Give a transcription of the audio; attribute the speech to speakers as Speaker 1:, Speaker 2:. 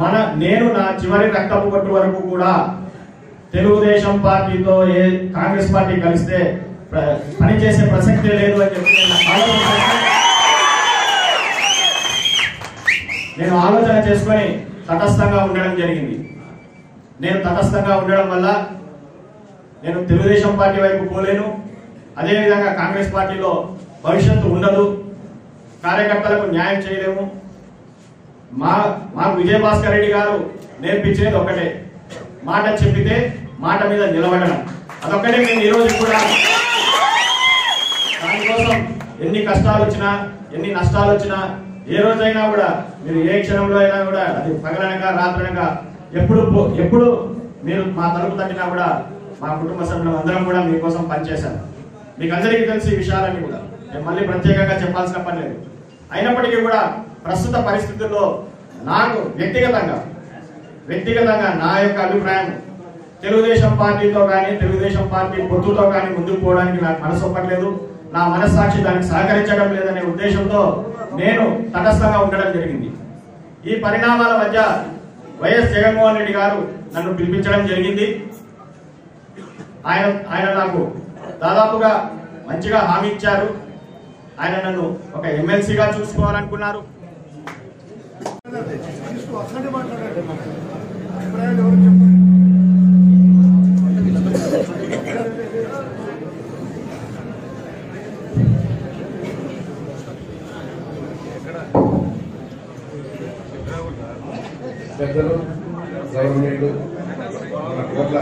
Speaker 1: మన నేను నా చివరి రక్తపు కొట్టు వరకు కూడా తెలుగుదేశం పార్టీతో ఏ కాంగ్రెస్ పార్టీ కలిస్తే పనిచేసే ప్రసక్తే లేదు అని చెప్పి ఆలోచన నేను ఆలోచన చేసుకొని తటస్థంగా ఉండడం జరిగింది. నేను తటస్థంగా ఉండడం వల్ల నేను తెలుగుదేశం పార్టీ వైపు పోలేను. అదేవిధంగా కాంగ్రెస్ పార్టీలో భవిష్యత్తు ఉండదు. కార్యకర్తలకు న్యాయం చేయలేము. మా మాకు విజయభాస్కర్ రెడ్డి గారు నేర్పించేది ఒకటే మాట చెప్పితే మాట మీద నిలబడడం. అదొక్కటే మేము ఈరోజు కూడా. దానికోసం ఎన్ని కష్టాలు వచ్చినా ఎన్ని నష్టాలు వచ్చినా ఏ రోజైనా కూడా మీరు ఏ క్షణంలో అయినా కూడా అది పగలనగా రాత్రనగా ఎప్పుడు ఎప్పుడు మీరు మా తలుపు తట్టినా కూడా మా కుటుంబ సభ్యులు అందరం కూడా మీకోసం పనిచేశారు. మీకు అందరికీ తెలిసి విషయాలన్నీ కూడా. నేను మళ్ళీ ప్రత్యేకంగా చెప్పాల్సిన పని లేదు. అయినప్పటికీ కూడా ప్రస్తుత పరిస్థితుల్లో నాకు వ్యక్తిగతంగా వ్యక్తిగతంగా నా యొక్క అభిప్రాయం తెలుగుదేశం పార్టీతో కానీ తెలుగుదేశం పార్టీ పొత్తుతో కానీ ముందుకు పోవడానికి నాకు మనసు ఒప్పట్లేదు. నా మనస్సాక్షి దానికి సహకరించడం లేదనే ఉద్దేశంతో నేను తటస్థంగా ఉండడం జరిగింది. ఈ పరిణామాల మధ్య వైఎస్ జగన్మోహన్ రెడ్డి గారు నన్ను పిలిపించడం జరిగింది. ఆయన ఆయన నాకు దాదాపుగా మంచిగా హామీ ఇచ్చారు. ఆయన నన్ను ఒక ఎమ్మెల్సీగా చూసుకోవాలనుకున్నారు.
Speaker 2: పెద్దలు గవర్నమెంట్ కోట్ల